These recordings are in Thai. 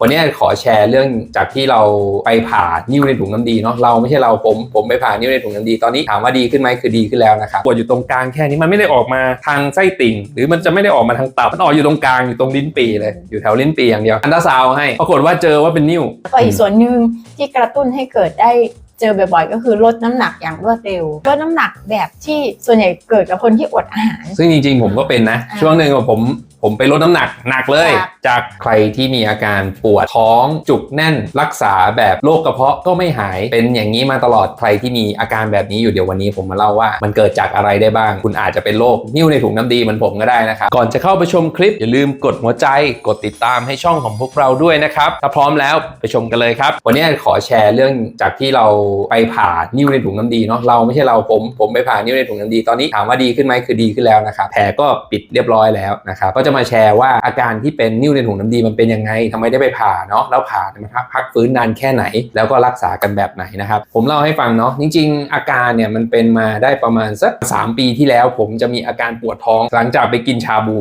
วันนี้ขอแชร์เรื่องจากที่เราไปผ่านิ้วในถุงน้ำดีเนาะเราไม่ใช่เราผมผมไปผ่านิ้วในถุงน้ำดีตอนนี้ถามว่าดีขึ้นไหมคือดีขึ้นแล้วนะครับปวดอยู่ตรงกลางแค่นี้มันไม่ได้ออกมาทางไส้ติ่ง หรือมันจะไม่ได้ออกมาทางตับมันออกอยู่ตรงกลางอยู่ตรงลิ้นปีเลยอยู่แถวลิ้นปีอย่างเดียวอันตราซาวด์ให้ปรากฏว่าเจอว่าเป็นนิ้วแล้วก็อีกส่วนหนึ่งที่กระตุ้นให้เกิดได้เจอบ่อยๆ ก็คือลดน้ำหนักอย่างรวดเร็วลดน้ำหนักแบบที่ส่วนใหญ่เกิดกับคนที่อดอาหาร ซึ่งจริงๆผมก็เป็นนะอ่าช่วงหนึ่งผม ผมไปลดน้ำหนักหนักเลย ครับ จากใครที่มีอาการปวดท้องจุกแน่น รักษาแบบโรคกระเพาะก็ไม่หายเป็นอย่างนี้มาตลอดใครที่มีอาการแบบนี้อยู่เดี๋ยววันนี้ผมมาเล่าว่ามันเกิดจากอะไรได้บ้าง คุณอาจจะเป็นโรคนิ่วในถุงน้ำดีเหมือนผมก็ได้นะครับก่อนจะเข้าไปชมคลิปอย่าลืมกดหัวใจกดติดตามให้ช่องของพวกเราด้วยนะครับถ้าพร้อมแล้วไปชมกันเลยครับ วันนี้ขอแชร์เรื่องจากที่เราไปผ่านิ่วในถุงน้ำดีเนาะเราไม่ใช่เราผมผมไปผ่านิ่วในถุงน้ำดีตอนนี้ถามว่าดีขึ้นไหมคือดีขึ้นแล้วนะครับแผลก็ปิดเรียบร้อยแล้วนะครับก็จะมาแชร์ว่าอาการที่เป็นนิ่วในถุงน้ำดีมันเป็นยังไงทำไมได้ไปผ่าเนาะแล้วผ่ามันพักฟื้นนานแค่ไหน แล้วก็รักษากันแบบไหนนะครับ ผมเล่าให้ฟังเนาะจริง ๆ อาการเนี่ยมันเป็นมาได้ประมาณสัก3ปีที่แล้ว ผมจะมีอาการปวดท้องหลังจากไปกินชาบู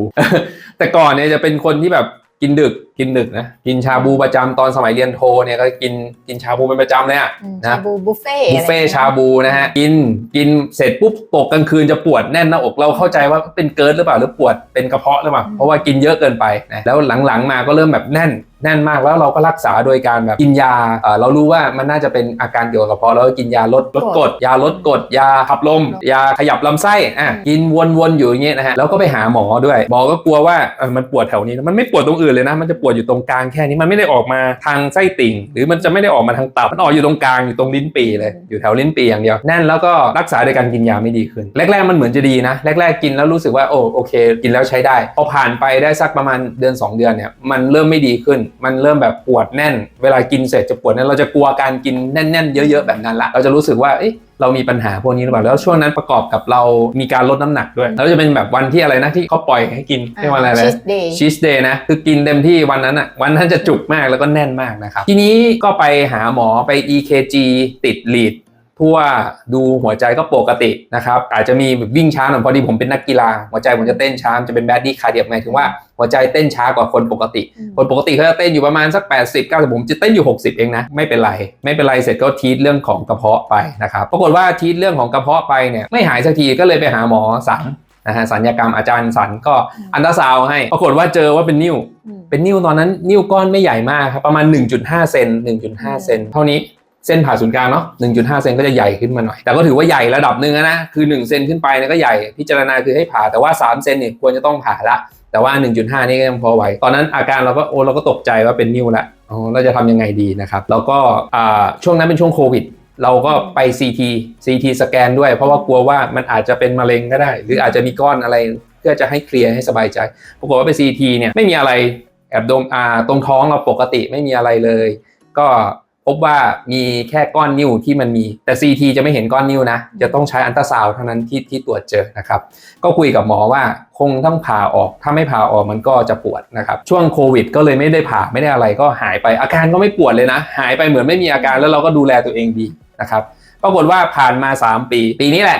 แต่ก่อนเนี่ยจะเป็นคนที่แบบกินดึกกินดึกนะกินชาบูประจำตอนสมัยเรียนโทเนี่ยก็กินกินชาบูเป็นประจำเลยอะอืมนะชาบูบุฟเฟ่บุฟเฟ่ต์ชาบูนะฮะกินกินเสร็จปุ๊บตกกลางคืนจะปวดแน่นหน้าอกเราเข้าใจว่าเป็นเกิร์ดหรือเปล่าหรือปวดเป็นกระเพาะหรือเปล่าเพราะว่ากินเยอะเกินไปนะแล้วหลังๆมาก็เริ่มแบบแน่นแน่นมากแล้วเราก็รักษาโดยการแบบกินยาเอ่อเรารู้ว่ามันน่าจะเป็นอาการเกี่ยวกับกระเพาะแล้วก็กินยาลดลดกรดยาลดกรดยาขับลม ยาขยับลำไส้อะกินวนๆอยู่อย่างเงี้ยนะฮะแล้วก็ไปหาหมอด้วยหมอก็กลัวว่าเออมันปวดแถวนี้นะมันไม่ปวดตรงอื่นเลยนะมันจะปวดอยู่ตรงกลางแค่นี้มันไม่ได้ออกมาทางไส้ติ่ง หรือมันจะไม่ได้ออกมาทางตับมันออกอยู่ตรงกลางอยู่ตรงลิ้นปีเลยอยู่แถวลิ้นปีอย่างเดียวแน่นแล้วก็รักษาโดยการกินยาไม่ดีขึ้น แรก ๆ มันเหมือนจะดีนะ แรก ๆ กินแล้วรู้สึกว่าโอ้โอเค กินแล้วใช้ได้พอผ่านไปได้สักประมาณเดือน 2 เดือนเนี่ยมันเริ่มไม่ดีขึ้น มันเริ่มแบบปวดแน่น เวลากินเสร็จจะปวดแน่นเราจะกลัวการกินแน่นๆเยอะ ๆ แบบนั้นละเราจะรู้สึกว่าเอ๊ะเรามีปัญหาพวกนี้หรือเปล่าแล้วช่วงนั้นประกอบกับเรามีการลดน้ำหนักด้วย แล้วจะเป็นแบบวันที่อะไรนะที่เขาปล่อยให้กินเรียกว่าอะไรนะชีสเดย์ชีสเดย์นะคือกินเต็มที่วันนั้นอะวันนั้นจะจุกมากแล้วก็แน่นมากนะครับทีนี้ก็ไปหาหมอไป EKG ติดลีด ทั่วดูหัวใจก็ปกตินะครับ อาจจะมีแบบวิ่งช้าหน่อยพอดีผมเป็นนักกีฬา หัวใจผมจะเต้นช้ามันจะเป็นแบดดี้คาร์เดียหมายถึงว่าหัวใจเต้นช้ากว่าคนปกติ คนปกติเขาจะเต้นอยู่ประมาณสัก 80 90 ผมจะเต้นอยู่ 60 เองนะ ไม่เป็นไร ไม่เป็นไรเสร็จก็ทีทเรื่องของกระเพาะไปนะครับปรากฏว่าทีทเรื่องของกระเพาะไปเนี่ยไม่หายสักทีก็เลยไปหาหมอสันนะฮะสัญญกรรมอาจารย์สันก็อันตราซาวด์ให้ ปรากฏว่าเจอว่าเป็นนิ้ว เป็นนิ้วตอนนั้นนิ้วก้อนไม่ใหญ่มากครับประมาณ 1.5 เซน1.5 เซนเท่านี้ เส้นผ่าศูนย์กลางเนาะ1.5 เซนก็จะใหญ่ขึ้นมาหน่อย แต่ก็ถือว่าใหญ่ระดับหนึ่งนะ คือ 1 เซนขึ้นไปเนี่ยก็ใหญ่ พิจารณาคือให้ผ่า แต่ว่า 3 เซนเนี่ยควรจะต้องผ่าละ แต่ว่า 1.5 นี่ก็ยังพอไหว ตอนนั้นอาการเราก็โอ้เราก็ตกใจว่าเป็นนิ้วละอ๋อเราจะทำยังไงดีนะครับ แล้วก็ช่วงนั้นเป็นช่วงโควิด เราก็ไป CT CT สแกนด้วย เพราะว่ากลัวว่ามันอาจจะเป็นมะเร็งก็ได้ หรืออาจจะมีก้อนอะไร เพื่อจะให้เคลียร์ให้สบายใจ ปรากฏว่าไป CT เนี่ยไม่มีอะไรแอบดมอ่าตรงท้องเราปกติไม่มีอะไรเลย ก็ พบว่ามีแค่ก้อนนิ้วที่มันมีแต่ CT จะไม่เห็นก้อนนิ้วนะ จะต้องใช้อันตราซาวด์เท่านั้นที่ที่ตรวจเจอนะครับ ก็คุยกับหมอว่าคงต้องผ่าออก ถ้าไม่ผ่าออกมันก็จะปวดนะครับ ช่วงโควิด ก็เลยไม่ได้ผ่าไม่ได้อะไรก็หายไปอาการก็ไม่ปวดเลยนะ หายไปเหมือนไม่มีอาการแล้วเราก็ดูแลตัวเองดีนะครับ ปรากฏว่าผ่านมา 3 ปี ปีนี้แหละ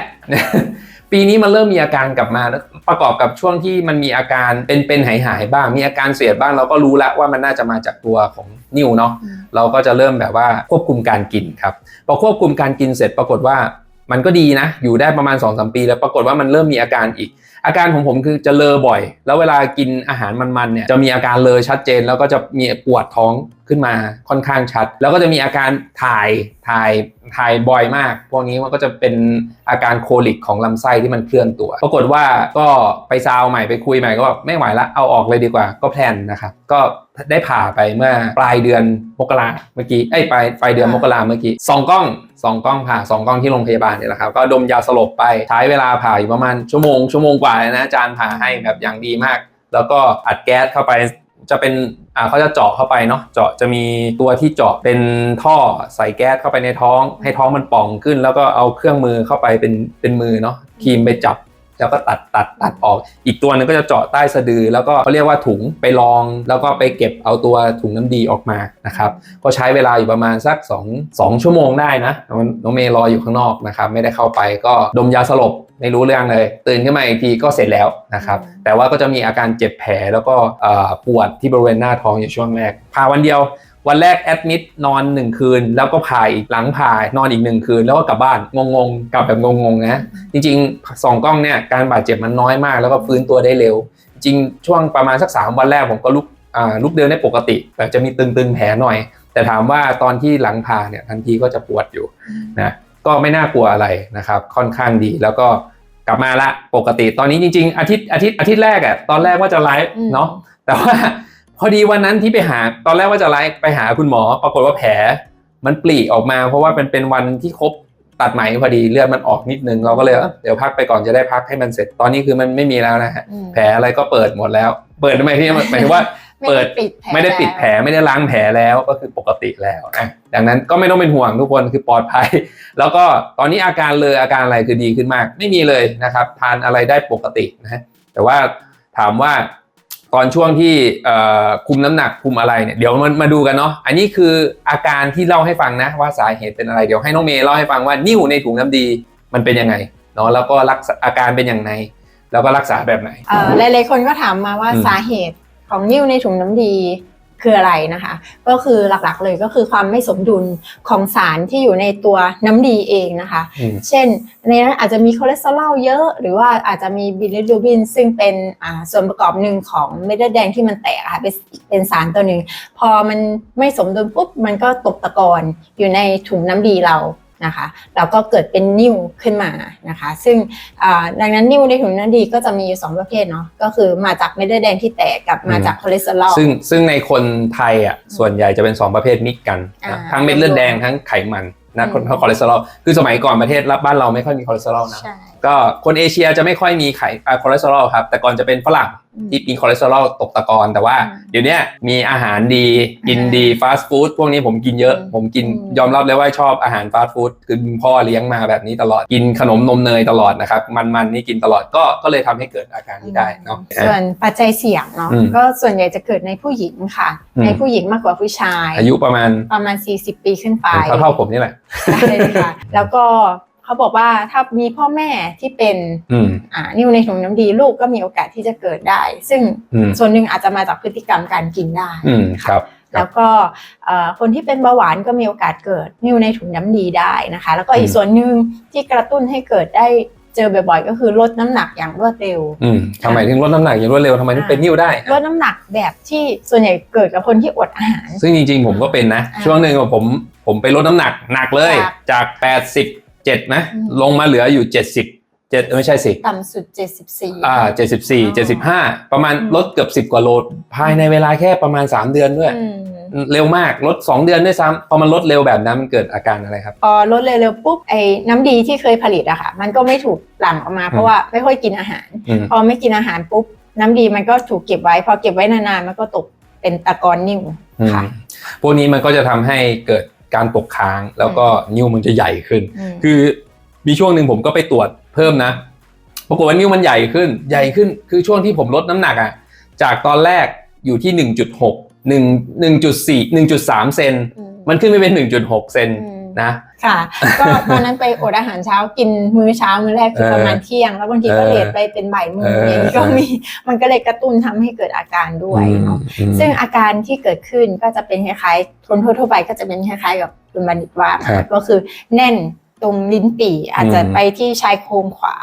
ปีนี้มันเริ่มมีอาการกลับมาแล้วประกอบกับช่วงที่มันมีอาการเป็นเป็นหายหายๆบ้าง มีอาการเสียดบ้างเราก็รู้แล้วว่ามันน่าจะมาจากตัวของนิ้วเนาะเราก็จะเริ่มแบบว่าควบคุมการกินครับพอควบคุมการกินเสร็จปรากฏว่ามันก็ดีนะ อยู่ได้ประมาณ2อสปี แล้วปรากฏว่ามันเริ่มมีอาการอีก อาการของผมคือจะเลอบ่อย แล้วเวลากินอาหารมันๆเนี่ยจะมีอาการเลอชัดเจนแล้วก็จะมีปวดท้องขึ้นมาค่อนข้างชัด แล้วก็จะมีอาการถ่ายถ่ายถ่ายบ่อยมาก พวกนี้มันก็จะเป็นอาการโคลิกของลำไส้ที่มันเคลื่อนตัว ปรากฏว่าก็ไปซาวใหม่ไปคุยใหม่ก็แบบไม่ไหวละเอาออกเลยดีกว่าก็แพลนนะครับก็ได้ผ่าไปเมื่อปลายเดือนมกราเมื่อกี้ไอ้ปลายปลายเดือนมกราเมื่อกี้สองกล้องสองกล้องผ่าสองกล้องที่โรงพยาบาลเนี่ยแหละครับก็ดมยาสลบไปใช้เวลาผ่าอยู่ประมาณชั่วโมงชั่วโมงกว่าเลยนะอาจารย์ผ่าให้แบบอย่างดีมาก แล้วก็อัดแก๊สเข้าไป จะเป็นอ่าเขาจะเจาะเข้าไปเนาะเจาะจะมีตัวที่เจาะเป็นท่อใส่แก๊สเข้าไปในท้อง ให้ท้องมันป่องขึ้น แล้วก็เอาเครื่องมือเข้าไปเป็นเป็นมือเนาะครีมไปจับแล้วก็ตัดตัดตัดออก อีกตัวหนึงก็จะเจาะใต้สะดือ แล้วก็เขาเรียกว่าถุงไปรอง แล้วก็ไปเก็บเอาตัวถุงน้ำดีออกมานะครับ ก็ใช้เวลาอยู่ประมาณสัก 2 2 ชั่วโมงได้นะน้องเมย์รออยู่ข้างนอกนะครับ ไม่ได้เข้าไปก็ดมยาสลบ ไม่รู้เรื่องเลย ตื่นขึ้นมาอีกทีก็เสร็จแล้วนะครับอืมแต่ว่าก็จะมีอาการเจ็บแผลแล้วก็เอ่อปวดที่บริเวณหน้าท้องอยู่ช่วงแรกพาวันเดียววันแรกแอดมิดนอนหนึ่งคืน แล้วก็พาอีกหลังพานอนอีกหนึ่งคืน แล้วก็กลับบ้านงงๆกลับแบบงงๆนะจริงๆสองกล้องเนี่ยการบาดเจ็บมันน้อยมาก แล้วก็ฟื้นตัวได้เร็ว จริงช่วงประมาณสักสามวันแรกผมก็ลุกอ่าลุกเดินได้ปกติ แต่จะมีตึงๆแผลหน่อย แต่ถามว่าตอนที่หลังพาเนี่ยทันทีก็จะปวดอยู่นะก็ไม่น่ากลัวอะไรนะครับค่อนข้างดีแล้วก็ กลับมาละปกติตอนนี้จริง ๆ อาทิตย์อาทิตย์อาทิตย์แรกอะตอนแรกว่าจะไลฟ์อืมเนาะแต่ว่าพอดีวันนั้นที่ไปหาตอนแรกว่าจะไลฟ์ไปหาคุณหมอ ปรากฏว่าแผลมันปลีออกมา เพราะว่าเป็นเป็นวันที่ครบตัดไหมพอดีเลือดมันออกนิดนึงเราก็เลยเอ้อเดี๋ยวพักไปก่อนจะได้พักให้มันเสร็จ ตอนนี้คือมันไม่มีแล้วนะฮะอืมแผลอะไรก็เปิดหมดแล้ว เปิดทำไมที่หมายถึงว่า เปิดไม่ได้ปิดแผลไม่ได้ปิดแผลไม่ได้ล้างแผลแล้วก็คือปกติแล้วนะดังนั้นก็ไม่ต้องเป็นห่วงทุกคนคือปลอดภัย แล้วก็ตอนนี้อาการเลยอาการอะไรคือดีขึ้นมาก ไม่มีเลยนะครับ ทานอะไรได้ปกตินะฮะแต่ว่าถามว่าตอนช่วงที่เอ่อคุมน้ำหนักคุมอะไรเนี่ยเดี๋ยวมันมาดูกันเนาะอันนี้คืออาการที่เล่าให้ฟังนะว่าสาเหตุเป็นอะไรเดี๋ยวให้น้องเมย์เล่าให้ฟังว่านิ่วในถุงน้ำดีมันเป็นยังไงเนาะแล้วก็รักษาอาการเป็นอย่างไรแล้วก็รักษาแบบไหนเอ่อหลายๆคนก็ถามมาว่าอืมสาเหตุ ของนิ่วในถุงน้ำดีคืออะไรนะคะ ก็คือหลักๆเลยก็คือความไม่สมดุลของสารที่อยู่ในตัวน้ำดีเองนะคะอืมเช่นในนั้นอาจจะมีคอเลสเตอรอลเยอะ หรือว่าอาจจะมีบิลิรูบิน ซึ่งเป็นอ่าส่วนประกอบหนึ่งของเม็ดเลือดแดงที่มันแตกอะค่ะเป็นเป็นสารตัวหนึ่ง พอมันไม่สมดุลปุ๊บมันก็ตกตะกอนอยู่ในถุงน้ำดีเรา นะคะแล้วก็เกิดเป็นนิ่วขึ้นมานะคะ ซึ่งอ่าดังนั้นนิ่วในถุงน้ำดีก็จะมีอยู่สองประเภทเนาะก็คือมาจากเม็ดเลือดแดงที่แตกกับมาจากคอเลสเตอรอลซึ่งซึ่งในคนไทยอะส่วนใหญ่จะเป็น2ประเภทมิกกันอ่านะทั้งเม็ดเลือดแดงทั้งไขมันนะอืมคนทั้งคอเลสเตอรอลคือสมัยก่อนประเทศรับบ้านเราไม่ค่อยมีคอเลสเตอรอลนะใช่ ก็คนเอเชียจะไม่ค่อยมีไขอ่าคอเลสเตอรอลครับ แต่ก่อนจะเป็นฝรั่งอืมที่มีคอเลสเตอรอลตกตะกอนแต่ว่าอืมเดี๋ยวเนี้ยมีอาหารดีกินอ่าดีฟาสต์ฟู้ดพวกนี้ผมกินเยอะอืมผมกินอืมยอมรับเลยว่าชอบอาหารฟาสต์ฟู้ดคือพ่อเลี้ยงมาแบบนี้ตลอดกินขนมนมเนยตลอดนะครับ มันๆนี่กินตลอดก็ก็เลยทำให้เกิดอาการนี้ได้เนาะส่วนปัจจัยเสี่ยงเนาะอืมก็ส่วนใหญ่จะเกิดในผู้หญิงค่ะอืมในผู้หญิงมากกว่าผู้ชาย อายุประมาณประมาณ 40 ปีขึ้นไปเท่าเท่าๆผมนี่แหละใช่ค่ะแล้วก็ เขาบอกว่าถ้ามีพ่อแม่ที่เป็นอ่านิ่วในถุงน้ำดีลูกก็มีโอกาสที่จะเกิดได้ ซึ่งส่วนหนึ่งอาจจะมาจากพฤติกรรมการกินได้ครับแล้วก็คนที่เป็นเบาหวานก็มีโอกาสเกิดนิ่วในถุงน้ำดีได้นะคะ แล้วก็อีกส่วนหนึ่งที่กระตุ้นให้เกิดได้เจอบ่อยๆ ก็คือลดน้ำหนักอย่างรวดเร็วอทำไมถึงลดน้ำหนักอย่างรวดเร็วทำไมถึงเป็นนิ่วได้ ลดน้ำหนักแบบที่ส่วนใหญ่เกิดกับคนที่อดอาหาร ซึ่งจริงๆ ผมก็เป็นนะ ช่วงหนึ่งผมผมไปลดน้ำหนักหนักเลยจาก 80 เจ็ดนะ ลงมาเหลืออยู่เจ็ดสิบเจ็ดไม่ใช่สิ ต่ำสุดเจ็ดสิบสี่อ่าเจ็ดสิบสี่เจ็ดสิบห้าประมาณลดเกือบสิบกว่าโลภายในเวลาแค่ประมาณสามเดือนด้วย เร็วมากลดสองเดือนด้วยซ้ำพอมันลดเร็วแบบนั้นมันเกิดอาการอะไรครับพอลดเร็วๆปุ๊บไอ้น้ำดีที่เคยผลิตอะค่ะ มันก็ไม่ถูกหลั่งออกมาเพราะว่าไม่ค่อยกินอาหาร พอไม่กินอาหารปุ๊บ น้ำดีมันก็ถูกเก็บไว้ พอเก็บไว้นานๆมันก็ตกเป็นตะกอนนิ่มค่ะพวกนี้มันก็จะทำให้เกิด การตกค้างแล้วก็นิ้วมันจะใหญ่ขึ้นอืมคือมีช่วงหนึ่งผมก็ไปตรวจเพิ่มนะปรากฏว่านิ้วมันใหญ่ขึ้น ใหญ่ขึ้นคือช่วงที่ผมลดน้ำหนักอะจากตอนแรกอยู่ที่1.6 1 1.4 1.3เซนมันขึ้นไปเป็น1.6เซนอืม นะ ค่ะ ก็ตอนนั้นไปอดอาหารเช้ากินมื้อเช้ามื้อแรกคือเออประมาณเที่ยง แล้วบางทีก็เออเลทไปเป็นบ่ายโมงเอออย่างนี้ก็มีมันก็เลยกระตุ้นทำให้เกิดอาการด้วยเนาะอืมซึ่งอาการที่เกิดขึ้นก็จะเป็นคล้ายๆคนทั่วๆไปก็จะเป็นคล้ายๆ กับคุณบัณฑิตว่าครับก็คือแน่นตรงลิ้นปี่อาจจะอืมไปที่ชายโครงขวา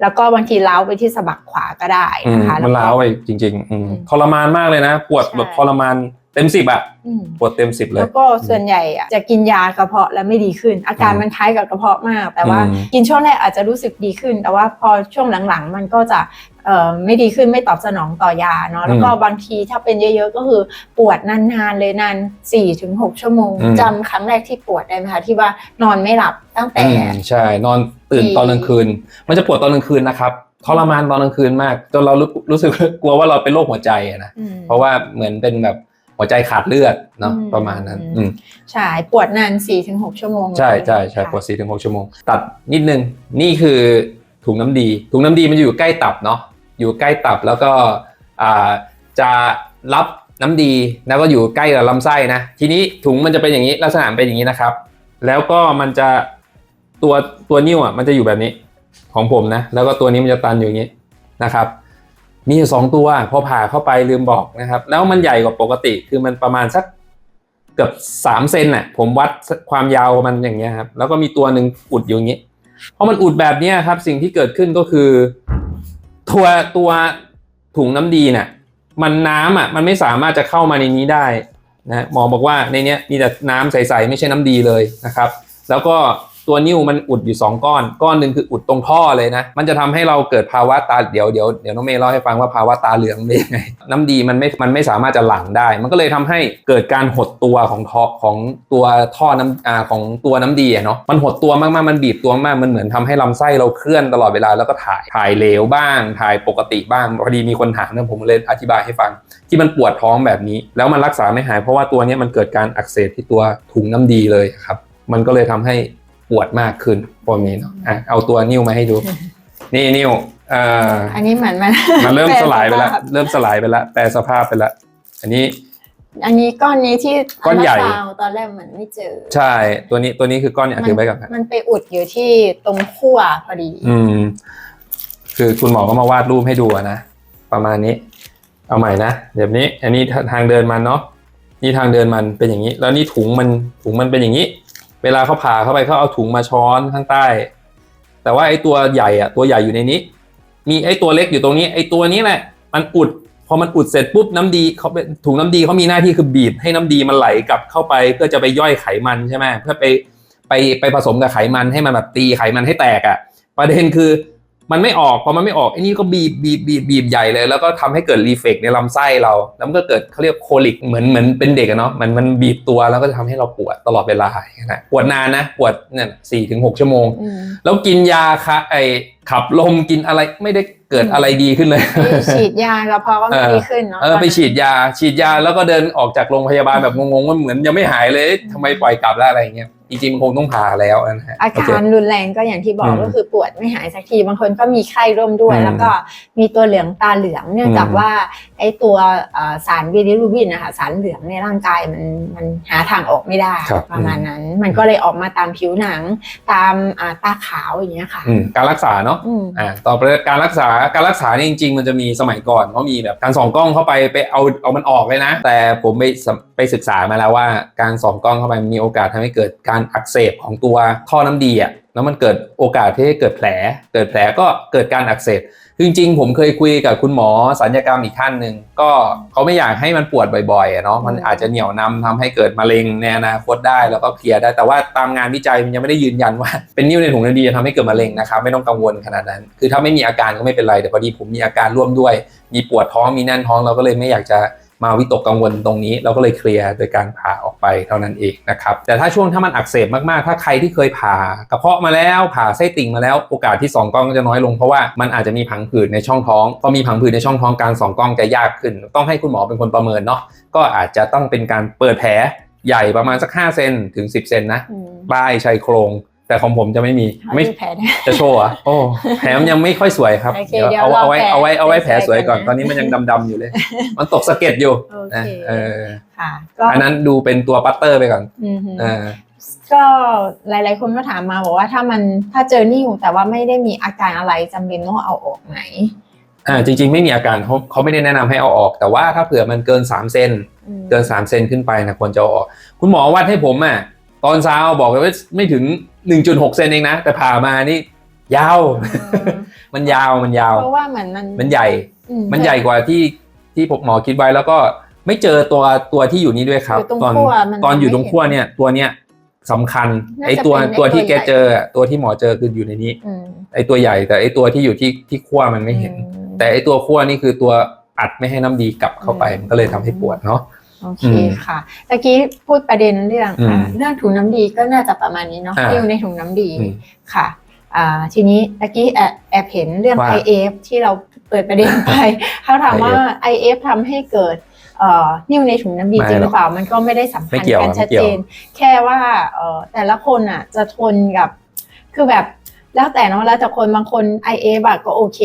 แล้วก็บางทีล้าวไปที่สะบักขวาก็ได้อืมนะคะมันก็ล้าวไปจริงๆอืมอืมทรมานมากเลยนะ ปวดใช่แบบทรมานเต็มสิบอะอืม ปวดเต็มสิบเลแล้ย วก็ส่วนใหญ่อะจะกินยากระเพาะแล้วไม่ดีขึ้น อาการอืมมันคล้ายกับกระเพาะมาก แต่ว่าอืม กินช่วงแรกอาจจะรู้สึกดีขึ้น แต่ว่าพอช่วงหลังๆ มันก็จะเอ่อไม่ดีขึ้นไม่ตอบสนองต่อยาเนาะแล้วก็บางทีถ้าเป็นเยอะๆก็คือปวดนานๆเลยนาน4-6ถึง6ชั่วโมงอืม จำครั้งแรกที่ปวดได้ไหมคะที่ว่านอนไม่หลับตั้งแต่ อืมใช่ นอนตื่นที่ตอนกลางคืน มันจะปวดตอนกลางคืนนะครับทรมานตอนกลางคืนมากจนเรารู้รู้สึก กลัวว่าเราเป็นโรคหัวใจอะนะ อืม เพราะว่าเหมือนเป็นแบบ หัวใจขาดเลือดเนาะอืมประมาณนั้นอืมอืมใช่ปวดนาน4-6ถึง6ชั่วโมง ใช่ใช่ใช่ค่ะปวดสี่ถึงหกชั่วโมง ตัดนิดนึงนี่คือถุงน้ำดี ถุงน้ำดีมันจะอยู่ใกล้ตับเนาะอยู่ใกล้ตับแล้วก็อ่าจะรับน้ำดีแล้วก็อยู่ใกล้กับลำไส้นะ ทีนี้ถุงมันจะเป็นอย่างนี้ลักษณะเป็นอย่างนี้นะครับ แล้วก็มันจะตัวตัวนิ้วอะมันจะอยู่แบบนี้ขของผมนะ แล้วก็ตัวนี้มันจะตันอยู่อย่างนี้นะครับ มีอยู่สองตัวพอผ่าเข้าไปลืมบอกนะครับ แล้วมันใหญ่กว่าปกติคือมันประมาณสักเกือบสามเซนน่ะผมวัดความยาวมันอย่างเงี้ยครับแล้วก็มีตัวหนึ่งอุดอยู่อย่างนี้พอมันอุดแบบเนี้ยครับ สิ่งที่เกิดขึ้นก็คือ ตัวตัวถุงน้ำดีเนี่ยมันน้ำอะมันไม่สามารถจะเข้ามาในนี้ได้นะหมอบอกว่าในเนี้ยมีแต่น้ำใสๆไม่ใช่น้ำดีเลยนะครับ แล้วก็ ตัวนิ้วมันอุดอยู่ 2 ก้อน ก้อนหนึ่งคืออุดตรงท่อเลยนะ มันจะทำให้เราเกิดภาวะตาเดี๋ยวเดี๋ยวเดี๋ยวน้องเมย์เล่าให้ฟังว่าภาวะตาเหลืองเป็นยังไงน้ำดีมันไม่มันไม่สามารถจะหลั่งได้ มันก็เลยทำให้เกิดการหดตัวของท่อของตัวท่อน้ำอ่าของตัวน้ำดีเนาะมันหดตัวมากๆมันบีบตัวมากมันเหมือนทำให้ลำไส้เราเคลื่อนตลอดเวลาแล้วก็ถ่ายถ่ายเหลวบ้าง ถ่ายปกติบ้างพอดีมีคนถามนะผมเลยอธิบายให้ฟัง ที่มันปวดท้องแบบนี้ แล้วมันรักษาไม่หายเพราะว่าตัวนี้มันเกิดการอักเสบที่ตัวถุงน้ำดีเลยครับมันก็เลยทำให้ ปวดมากขึ้นพวกนี้เนาะอะเอาตัวนิ้วมาให้ดู นี่นิ้วเอ่ออันนี้เหมือนมันมันเริ่มสลายไปแล้วแปรสภาพเริ่มสลายไปแล้วแปลสภาพไปแล้วอันนี้ อันนี้ก้อนนี้ที่ก้อนใหญ่ลาซาวตอนแรกเหมือนไม่เจอ ใช่ตัวนี้ตัวนี้คือก้อนเนี่ยถือไว้ก่อนครับมันไปอุดอยู่ที่ตรงขั้วพอดี อืม คือคุณหมอก็มาวาดรูปให้ดูอะนะประมาณนี้ เอาใหม่นะแบบนี้ อันนี้ทางเดินมันเนาะนี่ทางเดินมันเป็นอย่างนี้ แล้วนี่ถุงมันถุงมันเป็นอย่างนี้ เวลาเขาผ่าเข้าไปเขาเอาถุงมาช้อนข้างใต้ แต่ว่าไอ้ตัวใหญ่อะตัวใหญ่อยู่ในนี้ มีไอ้ตัวเล็กอยู่ตรงนี้ ไอ้ตัวนี้แหละมันอุดพอมันอุดเสร็จปุ๊บน้ำดีเขาเป็นถุงน้ำดีเขามีหน้าที่คือบีบให้น้ำดีมันไหลกลับเข้าไปเพื่อจะไปย่อยไขมันใช่ไหมเพื่อไปไปไปผสมกับไขมันให้มันแบบตีไขมันให้แตกอะประเด็นคือ มันไม่ออกพอมันไม่ออกไอ้นี่ก็บีบบีบบีบบีบใหญ่เลย แล้วก็ทำให้เกิดรีเฟกในลำไส้เรา แล้วมันก็เกิดเขาเรียกโคลิกเหมือนเหมือนเป็นเด็กอะเนาะมันมันบีบตัวแล้วก็จะทำให้เราปวดตลอดเวลาอย่างนั้นนะปวดนานนะปวดเนี่ยสี่ถึงหกชั่วโมงอืมแล้วกินยาคะไอขับลมกินอะไรไม่ได้เกิดอะไรดีขึ้นเลยไปฉีดยากระเพาะก็ไม่ดีขึ้นเนาะเออไปฉีดยาฉีดยาแล้วก็เดินออกจากโรงพยาบาลแบบงงๆว่าเหมือนยังไม่หายเลยเอ๊ะทำไมปล่อยกลับแล้วอะไรอย่างเงี้ย จริงๆมันคงต้องผ่าแล้วนะฮะอาโเคการรุนแรงก็อย่างที่บออืกมก็คือปวดไม่หายสักทีบางคนก็มีไข้ร่วมด้วยอืมแล้วก็มีตัวเหลืองตาเหลืองเนื่องจากอืมว่า ไอ้ตัวเอ่อสารวิลิรูบินนะคะสารเหลืองในร่างกายมันมันหาทางออกไม่ได้ครับประมาณนั้น มันก็เลยออกมาตามผิวหนังตามอ่าตาขาวอย่างเงี้ยค่ะอืมการรักษาเนาะอืมอ่าต่อไปการรักษาการรักษาเนี่ยจริง ๆ มันจะมีสมัยก่อนเขามีแบบการส่องกล้องเข้าไปไปเอาเอามันออกเลยนะ แต่ผมไปสำไปศึกษามาแล้วว่า การส่องกล้องเข้าไปมันมีโอกาสทำให้เกิดการอักเสบของตัวท่อน้ำดีอะ แล้วมันเกิดโอกาสที่ให้เกิดแผล เกิดแผลก็เกิดการอักเสบคือจริงๆ ผมเคยคุยกับคุณหมอสัญญกรรมอีกท่านหนึ่งก็เขาไม่อยากให้มันปวดบ่อยๆเนาะมันอาจจะเหนี่ยวนำทำให้เกิดมะเร็งในอนาคตได้แล้วก็เคลียร์ได้ แต่ว่าตามงานวิจัยมันยังไม่ได้ยืนยันว่าเป็นนิ้วในถุงน้ำดีจะทำให้เกิดมะเร็งนะครับไม่ต้องกังวลขนาดนั้น คือถ้าไม่มีอาการก็ไม่เป็นไรแต่พอดีผมมีอาการร่วมด้วย มีปวดท้องมีแน่นท้องเราก็เลยไม่อยากจะมาวิตกกังวลตรงนี้ เราก็เลยเคลียร์โดยการผ่าอ ไปเท่านั้นเองนะครับแต่ถ้าช่วงถ้ามันอักเสบมากๆ ถ้าใครที่เคยผ่ากระเพาะมาแล้วผ่าไส้ติ่งมาแล้วโอกาสที่สองกล้องก็จะน้อยลงเพราะว่ามันอาจจะมีผังผืดในช่องท้องพอมีผังผืดในช่องท้องการสองกล้องจะยากขึ้น ต้องให้คุณหมอเป็นคนประเมินเนาะก็อาจจะต้องเป็นการเปิดแผลใหญ่ประมาณสัก5เซนถึง 10เซนนะอืมใต้ชายโครง แต่ของผมจะไม่มีเขาไม่ดูแผลได้จะโชว์เหรอะโอ้แผลมันยังไม่ค่อยสวยครับโอเคเดี๋ยวเดี๋ยวเอาเอาไว้รอแผลเอาไว้เอาไว้แผลสวยก่อนสวยๆก่อนนะตอนนี้มันยังดำๆอยู่เลย มันตกสะเก็ดอยู่โอเคนะเออค่ะก็อันนั้นดูเป็นตัวปัตเตอร์ไปก่อนอือฮึเออก็หลาย ๆ คนก็ถามมาบอกว่าถ้ามันถ้าเจอนิ่วแต่ว่าไม่ได้มีอาการอะไรจำเป็นต้องเอาออกไหมอ่าจริง ๆ ไม่มีอาการเขาเขาไม่ได้แนะนำให้เอาออก แต่ว่าถ้าเผื่อมันเกิน3เซนอืมเกิน3เซนขึ้นไปนะควรจะเอาออก คุณหมอวัดให้ผมอะ ตอนเช้าบอกเลยว่าไม่ถึง 1.6 เซนเองนะ แต่ผ่ามานี่ยาว มันยาวมันยาว เพราะว่าเหมือนมันมันใหญ่อืมันใหญ่กว่าที่ที่ผมหมอคิดไว้แล้วก็ไม่เจอตัวตัวที่อยู่นี่ด้วยครับอยู่ตรงตอนขั้วมันตอนอยู่ตรงไม่เห็นขั้วเนี่ยตัวเนี้ยสำคัญน่าจะไอตัวเป็นไอ้ตัวที่ตัวแกใหญ่เจออะตัวที่หมอเจอคืออยู่ในนี้อืมไอตัวใหญ่แต่ไอตัวที่อยู่ที่ที่ขั้วมันไม่เห็นอืมแต่ไอตัวขั้วนี่คือตัวอัดไม่ให้น้ำดีกลับเข้าไปอืมมันก็เลยทำให้ปวดเนาะ โอเคอืมค่ะตะกี้พูดประเด็นเรื่องอืมอ่าเรื่องถุงน้ำดีก็น่าจะประมาณนี้เนาะอ่าที่อยู่ในถุงน้ำดีอืมค่ะอ่าทีนี้ตะกี้แอบแอบเห็นเรื่อง ว่า IF ที่เราเปิดประเด็นไป เขาถามว่า IF ทำให้เกิดเอ่อนิ่วในถุงน้ำดีไม่จริงหหรรืออกเปล่ามันก็ไม่ได้สัมพันไม่ธ์เกี่ยวกันชัดไม่เกี่เจยวนแค่ว่าเอ่อแต่ละคนอะจะทนกับคือแบบแล้วแต่เนาะแล้วแต่คนบางคน IF อะก็โอเค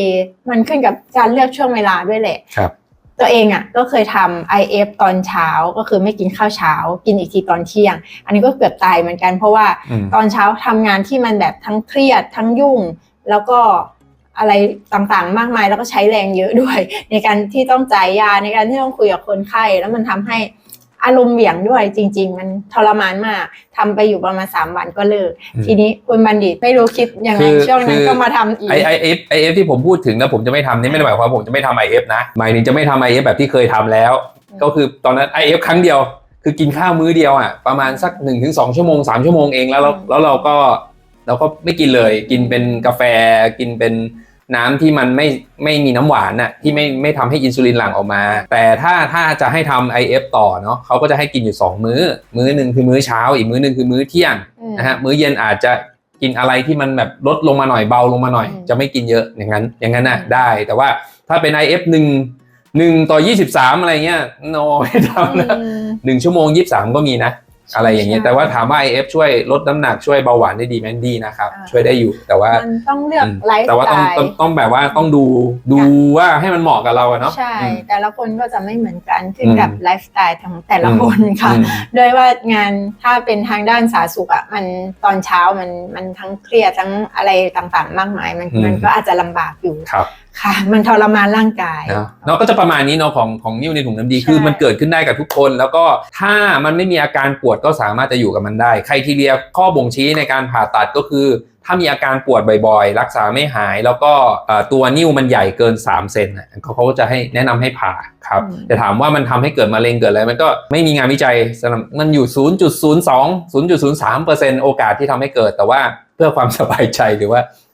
มันขึ้นกับการเลือกช่วงเวลาด้วยแหละ ครับ ตัวเองอะก็เคยทำ IF ตอนเช้าก็คือไม่กินข้าวเช้า กินอีกทีตอนเที่ยง อันนี้ก็เกือบตายเหมือนกัน เพราะว่าอืมตอนเช้าทำงานที่มันแบบทั้งเครียดทั้งยุ่ง แล้วก็อะไรต่างๆ มากมายแล้วก็ใช้แรงเยอะด้วย ในการที่ต้องจ่ายยาในการที่ต้องคุยกับคนไข้แล้วมันทำให้ อารมณ์เหวี่ยงด้วยจริง ๆ มันทรมานมากทำไปอยู่ประมาณสามวันก็เลิกอืมทีนี้คุณบัณฑิตไม่รู้คิดยังไงคือช่วงนั้นคือก็มาทำอีกไอไอเอฟไอเอฟที่ผมพูดถึงแล้วผมจะไม่ทำนี่ไม่ได้หมายความว่าผมจะไม่ทำไอเอฟนะหมายถึงจะไม่ทำไอเอฟแบบที่เคยทำแล้วอืมก็คือตอนนั้นไอเอฟครั้งเดียว คือกินข้าวมื้อเดียวอะประมาณสัก1นถึงสชั่วโมง3ชั่วโมงเองแล้วเราแล้วเราก็เราก็ไม่กินเลย กินเป็นกาแฟกินเป็น น้ำที่มันไม่ไม่มีน้ำหวานน่ะที่ไม่ไม่ทำให้อินซูลินหลั่งออกมา แต่ถ้าถ้าจะให้ทำ IF ต่อเนาะเขาก็จะให้กินอยู่ 2 มื้อ มื้อหนึ่งคือมื้อเช้า อีกมื้อหนึ่งคือมื้อเที่ยงอืมนะฮะมื้อเย็นอาจจะกินอะไรที่มันแบบลดลงมาหน่อยเบาลงมาหน่อยอืมจะไม่กินเยอะอย่างนั้น อย่างนั้นน่ะอืมได้ แต่ว่าถ้าเป็น IF หนึ่งหนึ่งต่อ23อะไรเงี้ยโนไม่ทำนะอืมหนึ่งชั่วโมง23ก็มีนะ อะไรอย่างเงี้ยใช่แต่ว่าถามว่า IF ช่วยลดน้ำหนักช่วยเบาหวานได้ดีไหมดีนะครับ อ่า ช่วยได้อยู่แต่ว่ามันต้องเลือกอืมไลฟ์แต่ว่าสต้องไตต้องล์ต้องแบบว่าต้องดูดูว่าให้มันเหมาะกับเราอะเนาะ ใช่อืมแต่ละคนก็จะไม่เหมือนกันขึ้นอืมกับไลฟ์สไตล์ของแต่ละคนค่ะ อืมโดยว่างานถ้าเป็นทางด้านสาธารณสุขอะมันตอนเช้ามันมันทั้งเครียดทั้งอะไรต่างๆ มากมาย มันอืม มันก็อาจจะลำบากอยู่ ครับ ค่ะ มันทรมานร่างกาย เนาะเนาะก็จะประมาณนี้เนาะของของนิ้วในถุงน้ำดี ใช่ คือมันเกิดขึ้นได้กับทุกคน แล้วก็ถ้ามันไม่มีอาการปวดก็สามารถจะอยู่กับมันได้ ใครทีเรียข้อบ่งชี้ในการผ่าตัดก็คือ ถ้ามีอาการปวดบ่อยๆ รักษาไม่หาย แล้วก็เอ่อตัวนิ้วมันใหญ่เกิน 3 เซนน่ะเขาเขาก็จะให้แนะนำให้ผ่าครับ อืม แต่ถามว่ามันทำให้เกิดมะเร็งเกิดอะไรมันก็ไม่มีงานวิจัยสำหรับมันอยู่ 0.02 0.03โอกาสที่ทำให้เกิด แต่ว่าเพื่อความสบายใจหรือว่า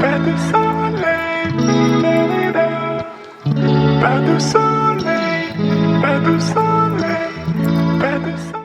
Pas de soleil, soleil, pas de soleil, pas de soleil.